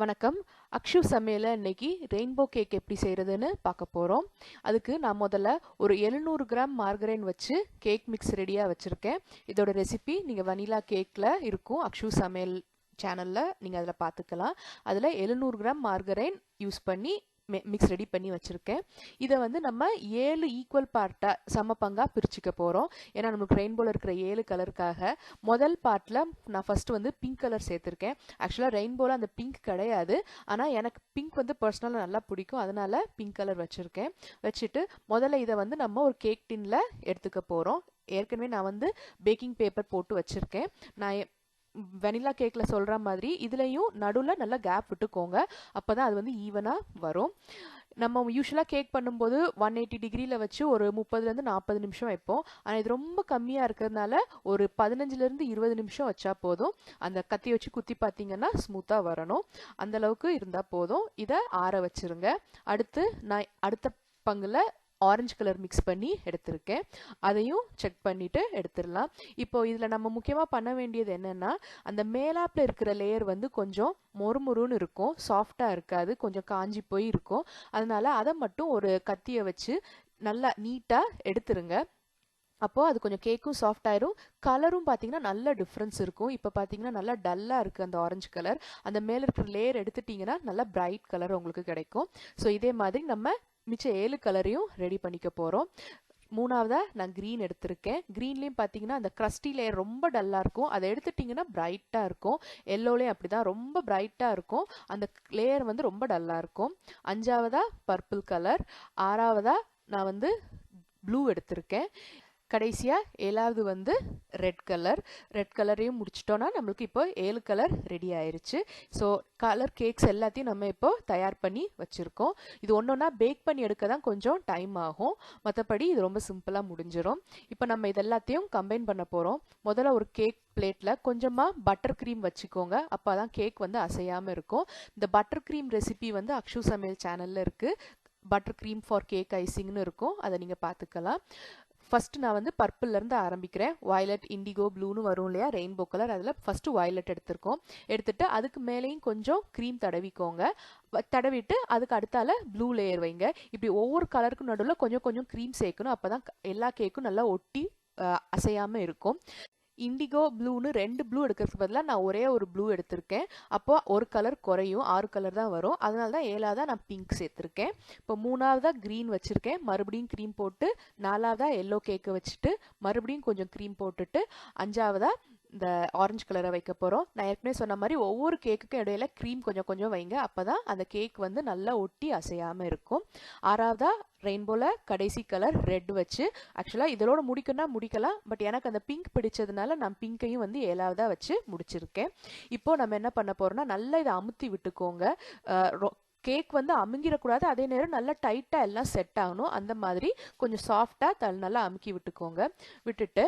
வணக்கம். அக்ஷு சமையல இன்னைக்கு ரெயின்போ கேக் எப்படி செய்கிறதுன்னு பார்க்க போகிறோம் அதுக்கு நான் முதல்ல ஒரு எழுநூறு கிராம் மார்கரைன் வச்சு கேக் மிக்ஸ் ரெடியாக வச்சுருக்கேன். இதோட ரெசிபி நீங்கள் வனிலா கேக்கில் இருக்கும். அக்ஷு சமையல் சேனலில் நீங்கள் அதில் பார்த்துக்கலாம். அதில் எழுநூறு கிராம் மார்கரைன் யூஸ் பண்ணி மிக்ஸ் ரெடி பண்ணி வச்சுருக்கேன். இதை வந்து நம்ம ஏழு ஈக்குவல் பார்ட்டாக சம பங்காக பிரிச்சுக்க போகிறோம் ஏன்னா நமக்கு ரெயின்போவில் இருக்கிற ஏழு கலருக்காக முதல் பார்ட்டில் நான் ஃபஸ்ட்டு வந்து பிங்க் கலர் சேர்த்துருக்கேன். ஆக்சுவலாக ரெயின்போவில் அந்த பிங்க் கிடையாது. ஆனால் எனக்கு பிங்க் வந்து பர்சனலாக நல்லா பிடிக்கும். அதனால் பிங்க் கலர் வச்சுருக்கேன். வச்சுட்டு முதல்ல இதை வந்து நம்ம ஒரு கேக் டின்னில் எடுத்துக்க போகிறோம் ஏற்கனவே நான் வந்து பேக்கிங் பேப்பர் போட்டு வச்சுருக்கேன். நான் வெனிலா கேக்கில் சொல்கிற மாதிரி இதுலேயும் நடுவில் நல்லா கேப் விட்டுக்கோங்க. அப்போ தான் அது வந்து ஈவனாக வரும். நம்ம யூஸ்வலாக கேக் பண்ணும்போது ஒன் எயிட்டி டிகிரியில் வச்சு ஒரு முப்பதுலேருந்து நாற்பது நிமிஷம் வைப்போம். ஆனால் இது ரொம்ப கம்மியாக இருக்கிறதுனால ஒரு பதினஞ்சுலேருந்து இருபது நிமிஷம் வச்சா போதும். அந்த கத்தி வச்சு குத்தி பார்த்தீங்கன்னா ஸ்மூத்தாக வரணும். அந்தளவுக்கு இருந்தால் போதும். இதை ஆற வச்சுருங்க. அடுத்து நான் அடுத்த பங்கில் ஆரஞ்சு கலர் மிக்ஸ் பண்ணி எடுத்திருக்கேன். அதையும் செக் பண்ணிவிட்டு எடுத்துடலாம். இப்போ இதில் நம்ம முக்கியமாக பண்ண வேண்டியது என்னென்னா அந்த மேலாப்பில் இருக்கிற லேயர் வந்து கொஞ்சம் மொறுமொறுன்னு இருக்கும். சாஃப்டாக இருக்காது. கொஞ்சம் காஞ்சி போய் இருக்கும். அதனால் அதை மட்டும் ஒரு கத்தியை வச்சு நல்லா நீட்டாக எடுத்துருங்க. அப்போது அது கொஞ்சம் கேக்கும் சாஃப்ட் ஆயிரும். கலரும் பார்த்தீங்கன்னா நல்ல டிஃப்ரென்ஸ் இருக்கும். இப்போ பார்த்தீங்கன்னா நல்லா டல்லாக இருக்குது அந்த ஆரஞ்சு கலர் அந்த மேலே இருக்கிற லேயர் எடுத்துட்டிங்கன்னா நல்லா பிரைட் கலர் உங்களுக்கு கிடைக்கும். ஸோ இதே மாதிரி நம்ம மிச்சம் ஏழு கலரையும் ரெடி பண்ணிக்க போகிறோம் மூணாவதாக நான் க்ரீன் எடுத்திருக்கேன். க்ரீன்லேயும் பார்த்தீங்கன்னா அந்த க்ரஸ்டி லேயர் ரொம்ப டல்லாக இருக்கும். அதை எடுத்துட்டிங்கன்னா பிரைட்டாக இருக்கும். எல்லோலேயும் அப்படி தான் ரொம்ப பிரைட்டாக இருக்கும். அந்த லேயர் வந்து ரொம்ப டல்லாக இருக்கும். அஞ்சாவதாக பர்பிள் கலர் ஆறாவதாக நான் வந்து ப்ளூ எடுத்திருக்கேன். கடைசியாக ஏழாவது வந்து ரெட் கலர் ரெட் கலரையும் முடிச்சிட்டோன்னா நம்மளுக்கு இப்போ ஏழு கலர் ரெடி ஆயிருச்சு. ஸோ கலர் கேக்ஸ் எல்லாத்தையும் நம்ம இப்போ தயார் பண்ணி வச்சுருக்கோம். இது ஒன்று ஒன்றா பேக் பண்ணி எடுக்க தான் கொஞ்சம் டைம் ஆகும். மற்றபடி இது ரொம்ப சிம்பிளாக முடிஞ்சிடும் இப்போ நம்ம இது எல்லாத்தையும் கம்பைன் பண்ண போகிறோம் முதல்ல ஒரு கேக் பிளேட்டில் கொஞ்சமாக பட்டர் க்ரீம் வச்சுக்கோங்க. அப்போ தான் கேக் வந்து அசையாமல் இருக்கும். இந்த பட்டர் க்ரீம் ரெசிபி வந்து அக்ஷு சமையல் சேனலில் இருக்குது பட்டர் க்ரீம் ஃபார் கேக் ஐசிங்னு இருக்கும். அதை நீங்கள் பார்த்துக்கலாம். ஃபஸ்ட்டு நான் வந்து பர்பிள்லேருந்து ஆரம்பிக்கிறேன். வயலட் இண்டிகோ ப்ளூன்னு வரும் இல்லையா? ரெயின்போ கலர் அதில் ஃபஸ்ட்டு வயலட் எடுத்திருக்கோம். எடுத்துட்டு அதுக்கு மேலேயும் கொஞ்சம் க்ரீம் தடவிக்கோங்க. தடவிட்டு அதுக்கு அடுத்தால ப்ளூ லேயர் வைங்க. இப்படி ஒவ்வொரு கலருக்கும் நடுவில் கொஞ்சம் கொஞ்சம் க்ரீம் சேர்க்கணும். அப்போ தான் எல்லா கேக்கும் நல்லா ஒட்டி அசையாமல் இருக்கும். இண்டிகோ ப்ளூன்னு ரெண்டு ப்ளூ எடுக்கிறதுக்கு பதிலாக நான் ஒரே ஒரு ப்ளூ எடுத்திருக்கேன். அப்போ ஒரு கலர் குறையும் ஆறு கலர் தான் வரும். அதனால தான் ஏழாவதாக நான் பிங்க் சேர்த்துருக்கேன். இப்போ மூணாவதாக க்ரீன் வச்சுருக்கேன். மறுபடியும் க்ரீம் போட்டு நாலாவதாக எல்லோ கேக்கை வச்சுட்டு மறுபடியும் கொஞ்சம் க்ரீம் போட்டுட்டு அஞ்சாவதாக இந்த ஆரஞ்சு கலரை வைக்க போகிறோம் நான் ஏற்கனவே சொன்ன மாதிரி ஒவ்வொரு கேக்குக்கும் இடையில க்ரீம் கொஞ்சம் கொஞ்சம் வைங்க. அப்போ தான் அந்த கேக் வந்து நல்லா ஒட்டி அசையாமல் இருக்கும். ஆறாவதாக ரெயின்போவில் கடைசி கலர் ரெட் வச்சு ஆக்சுவலாக இதோட முடிக்கணும்னா முடிக்கலாம். பட் எனக்கு அந்த பிங்க் பிடிச்சதுனால நான் பிங்க்கையும் வந்து ஏழாவதாக வச்சு முடிச்சிருக்கேன். இப்போ நம்ம என்ன பண்ண போகிறோம்னா நல்லா இதை அமுத்தி விட்டுக்கோங்க. கேக் வந்து அமுங்கிடக்கூடாது. அதே நேரம் நல்லா டைட்டாக எல்லாம் செட் ஆகணும். அந்த மாதிரி கொஞ்சம் சாஃப்டாக த நல்லா அமுக்கி விட்டுக்கோங்க. விட்டுட்டு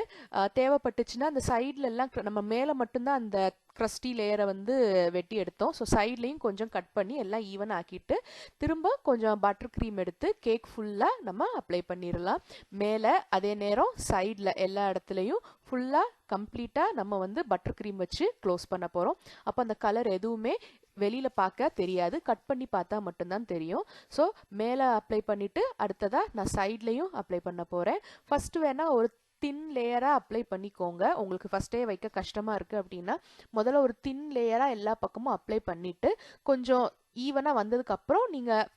தேவைப்பட்டுச்சுன்னா அந்த சைடில் எல்லாம் நம்ம மேலே மட்டும்தான் அந்த க்ரஸ்டி லேயரை வந்து வெட்டி எடுத்தோம். ஸோ சைட்லேயும் கொஞ்சம் கட் பண்ணி எல்லாம் ஈவன் ஆக்கிட்டு திரும்ப கொஞ்சம் பட்டர் க்ரீம் எடுத்து கேக் ஃபுல்லாக நம்ம அப்ளை பண்ணிடலாம். மேலே அதே நேரம் சைடில் எல்லா இடத்துலையும் ஃபுல்லாக கம்ப்ளீட்டாக நம்ம வந்து பட்டர் க்ரீம் வச்சு க்ளோஸ் பண்ண போகிறோம் அப்போ அந்த கலர் எதுவுமே வெளியில் பார்க்க தெரியாது. கட் பண்ணி பார்த்தா மட்டும்தான் தெரியும். ஸோ மேலே அப்ளை பண்ணிவிட்டு அடுத்ததாக நான் சைட்லேயும் அப்ளை பண்ண போகிறேன் ஃபஸ்ட்டு வேணால் ஒரு தின் லேயராக அப்ளை பண்ணிக்கோங்க. உங்களுக்கு ஃபஸ்ட்டே வைக்க கஷ்டமாக இருக்குது அப்படின்னா முதல்ல ஒரு தின் லேயராக எல்லா பக்கமும் அப்ளை பண்ணிவிட்டு கொஞ்சம் ஈவனாக வந்ததுக்கப்புறம் நீங்கள்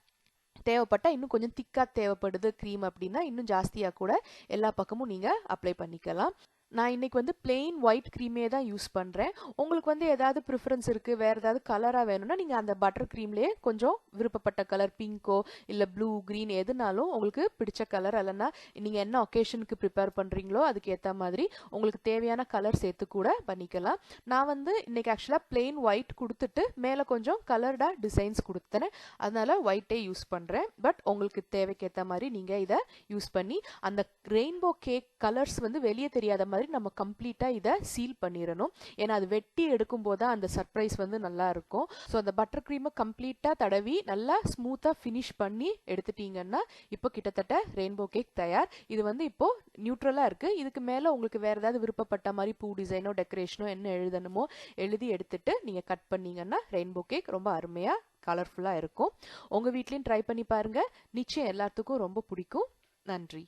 தேவைப்பட்டால் இன்னும் கொஞ்சம் திக்காக தேவைப்படுது க்ரீம் அப்படின்னா இன்னும் ஜாஸ்தியாக கூட எல்லா பக்கமும் நீங்கள் அப்ளை பண்ணிக்கலாம். நான் இன்றைக்கி வந்து பிளெயின் ஒயிட் க்ரீமே தான் யூஸ் பண்ணுறேன் உங்களுக்கு வந்து ஏதாவது ப்ரிஃபரன்ஸ் இருக்குது வேறு ஏதாவது கலராக வேணும்னா நீங்கள் அந்த பட்டர் க்ரீம்லேயே கொஞ்சம் விருப்பப்பட்ட கலர் பிங்கோ இல்லை ப்ளூ க்ரீன் எதுனாலும் உங்களுக்கு பிடிச்ச கலர் இல்லைன்னா நீங்கள் என்ன ஒகேஷனுக்கு ப்ரிப்பேர் பண்ணுறீங்களோ அதுக்கு ஏற்ற மாதிரி உங்களுக்கு தேவையான கலர் சேர்த்து கூட பண்ணிக்கலாம். நான் வந்து இன்றைக்கி ஆக்சுவலாக பிளெயின் ஒயிட் கொடுத்துட்டு மேலே கொஞ்சம் கலர்டாக டிசைன்ஸ் கொடுத்தேன். அதனால் ஒயிட்டே யூஸ் பண்ணுறேன் பட் உங்களுக்கு தேவைக்கேற்ற மாதிரி நீங்கள் இதை யூஸ் பண்ணி அந்த ரெயின்போ கேக் கலர்ஸ் வந்து வெளியே தெரியாத மாதிரி மாதிரி நம்ம கம்ப்ளீட்டாக இதை சீல் பண்ணிடணும். ஏன்னா அது வெட்டி எடுக்கும்போது தான் அந்த சர்ப்ரைஸ் வந்து நல்லா இருக்கும். ஸோ அந்த பட்டர் க்ரீமை கம்ப்ளீட்டாக தடவி நல்லா ஸ்மூத்தாக ஃபினிஷ் பண்ணி எடுத்துட்டீங்கன்னா இப்போ கிட்டத்தட்ட ரெயின்போ கேக் தயார். இது வந்து இப்போ நியூட்ரலாக இருக்குது இதுக்கு மேலே உங்களுக்கு வேறு ஏதாவது விருப்பப்பட்ட மாதிரி பூ டிசைனோ டெக்கரேஷனோ என்ன எழுதணுமோ எழுதி எடுத்துட்டு நீங்கள் கட் பண்ணீங்கன்னா ரெயின்போ கேக் ரொம்ப அருமையாக கலர்ஃபுல்லாக இருக்கும். உங்கள் வீட்லேயும் ட்ரை பண்ணி பாருங்கள் நிச்சயம் எல்லாத்துக்கும் ரொம்ப பிடிக்கும். நன்றி.